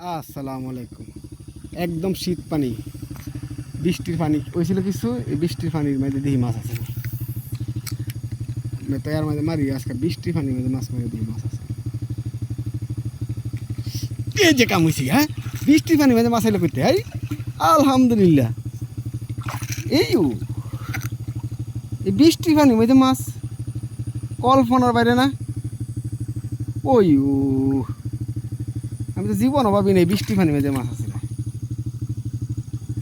আসসালামু আলাইকুম একদম শীত পানি, বৃষ্টির পানি। হয়েছিল কিছু? এই বৃষ্টির পানির মধ্যে দেখি মাছ আছে। না তো এর মারি, আজকে বৃষ্টির পানির মধ্যে মাছ মারি দেখি মাছ আছে। এই যে কাম হয়েছি হ্যাঁ? বৃষ্টির পানির মধ্যে মাছ এলো করতে হ্যাঁ আলহামদুলিল্লাহ। এই। এই বৃষ্টির পানির মধ্যে মাছ কল্পনার বাইরে না? ওই ও। আমি তো জীবন ভাবি নাই, বৃষ্টি পানি মেঝে মাছ আছে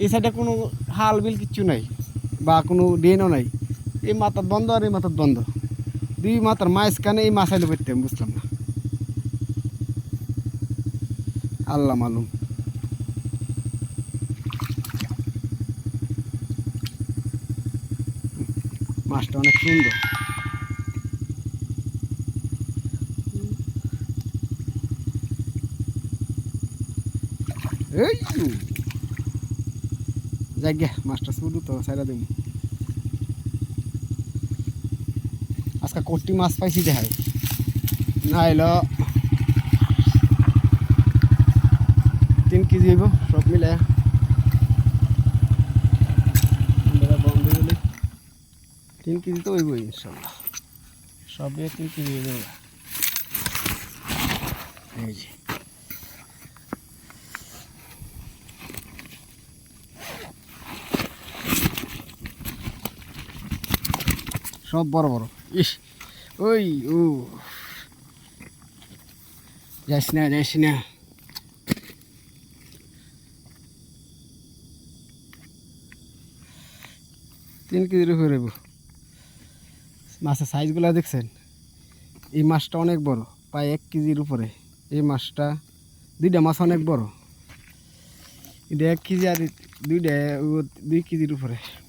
এই সাইডে কোনো হাল বিল কিচ্ছু নাই, বা কোনো ড্রেনও নাই। এই মাথার বন্ধ আর এই মাথার বন্ধ দুই মাথার মাঝখানে এই মাছ আইলে আমি বুঝলাম না। আল্লাহ মালুম। মাছটা অনেক সুন্দর। এই যাই মাছটা শুধু তো, সাইরা দিম। আজকে কোটি মাছ পাইছি দেখাই। না এলো। তিন কেজি হইব, সব মিলে। তিন কেজি তো হইব ইনশাল্লাহ। সব তিন কেজি হয়ে যাবে এই যে। সব বড় বড়। ইস, ওই, ও। যাস না যাস না। তিন কেজির উপরে মাছের সাইজগুলো দেখছেন? এই মাছটা অনেক বড়, প্রায় এক কেজির উপরে। এই মাছটা, দুইটা মাছ অনেক বড়। এটা এক কেজি আর দুইটা দুই কেজির উপরে।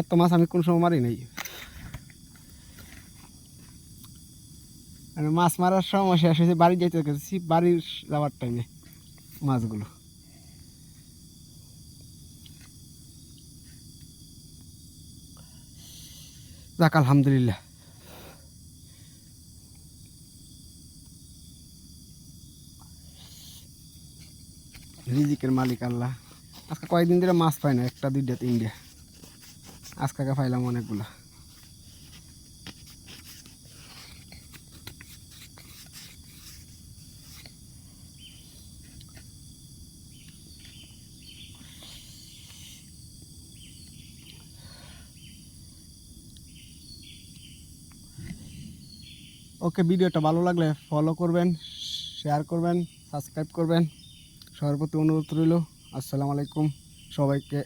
এত মাছ আমি কোন সময় মারি নাই। মাছ মারার সময় শেষ হয়েছে, বাড়ি যাইতে গেছি বাড়ি যাওয়ার টাইমে মাছগুলো। যাক, আলহামদুলিল্লাহ। রিজিকের মালিক আল্লাহ। আজকে কয়েকদিন ধরে মাছ পাই না, একটা, দুইটা, তিনটা। আজকে পাইলাম অনেকগুলা। ওকে ভিডিওটা ভালো লাগলে ফলো করবেন শেয়ার করবেন সাবস্ক্রাইব করবেন। সবার প্রতি অনুরোধ রইল। আসসালামু আলাইকুম। সবাইকে